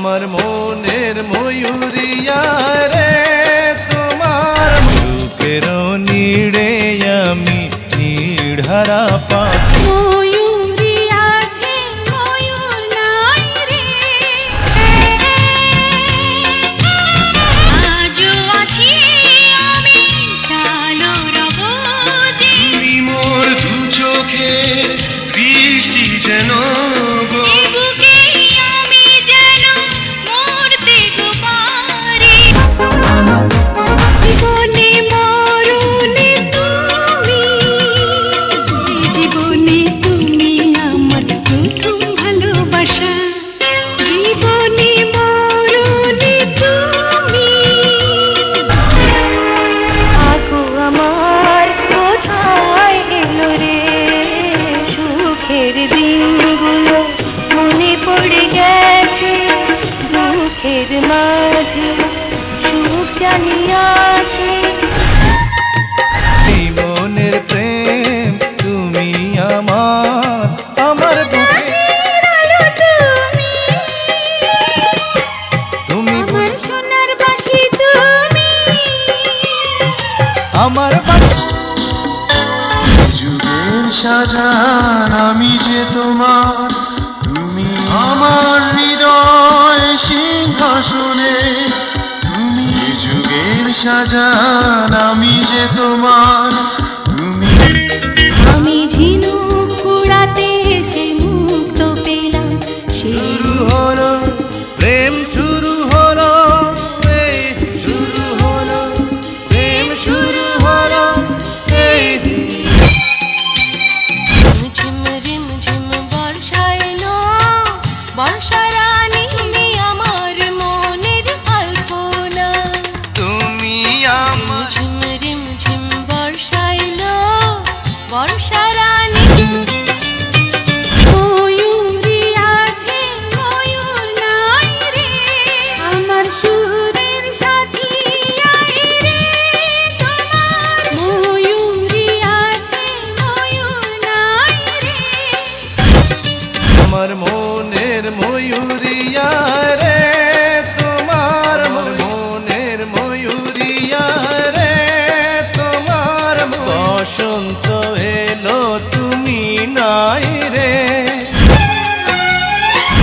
আমার মনের ময়ূরিয়া রে তোমার মুখের নিড়ে আমি নিঢারা পাখি। দুঃখের মাঝে সুখ জানি আছে প্রেম তুমি আমার আমার বুকে তুমি। আমার সোনার বাসি তুমি। আমার বাসি। যুগের সাজান সিংহাসনে তুমি যুগের সাজান আমি যে তোমার আমার মনের ময়ূরিয়া রে। তোমার মনের ময়ূরিয়া নাই রে।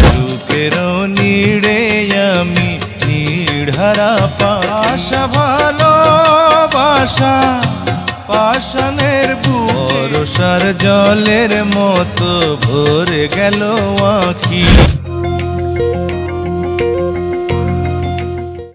রূপের নিড়ে আমি নিঢারা পাশা, ভালোবাসা পাশানের বরসার জলের মতো ভরে গেল আঁখি।